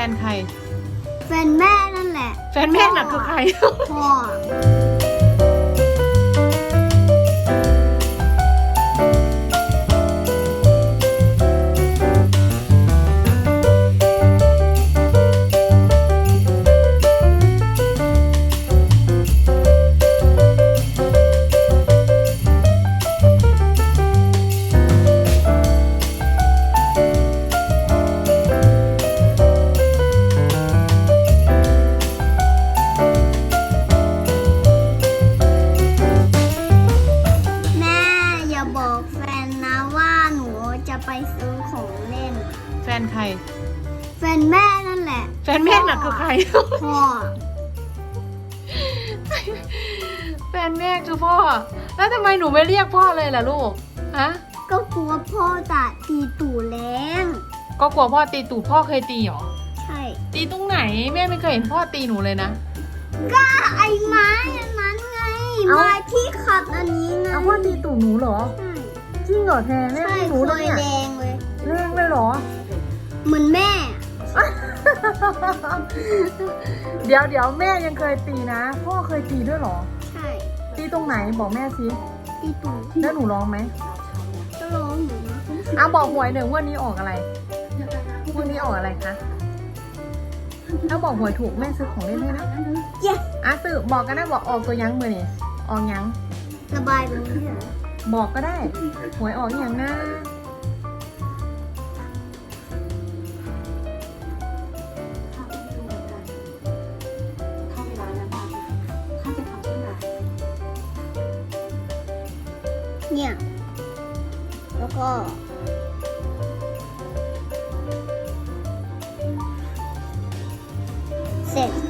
แฟนใคร แฟนแม่นั่นแหละ แฟนแม่หนักคือใคร พ่อ ซื้อของเล่น แฟนใคร แฟนแม่นั่นแหละแฟนแม่น่ะคือใคร พ่อแฟนแม่คือพ่อ แล้วทำไมหนูไม่เรียกพ่อเลยล่ะลูก ฮะ ก็กลัวพ่อจะตีตู่แรงก็กลัวพ่อตีตูดพ่อเคยตีเหรอ ใช่ ตีตรงไหนแม่ไม่เคยเห็นพ่อตีหนูเลยนะ ก็ไอ้ไม้อันนั้นไงเอ้าไม้ที่ขัดอันนี้ไงเอาพ่อตีตูดหนูเหรอ ใช่ จริงเหรอแทนแม่ใช่ไม่รู้เคเลยยเนี่ยแดงเลยแรงเลยเหรอ เหมือนแม่เดี๋ยวเดี๋ยวแม่ยังเคยตีนะ พ่อเคยตีด้วยเหรอ ใช่ตีตรงไหนบอกแม่สิตีตู่แล้วหนูร้องไหมก็ร้องอยู่นะเอาบอกหวยหนึ่งงวันนี้ออกอะไรงวันนี้ออกอะไรคะถ้าบอกหวยถูกแม่ซื้อของเล่นให้นะเย้อะซื้อบอกก็ได้บอกออกตัวยั้งมือนี่ออกยังระบายตรงนี้เหรอ บอกก็ได้ หวยออกอย่างนะเข้าเวลาแล้วบ้างถ้าจะทำที่ไหนเนี่ย แล้วก็เสร็จ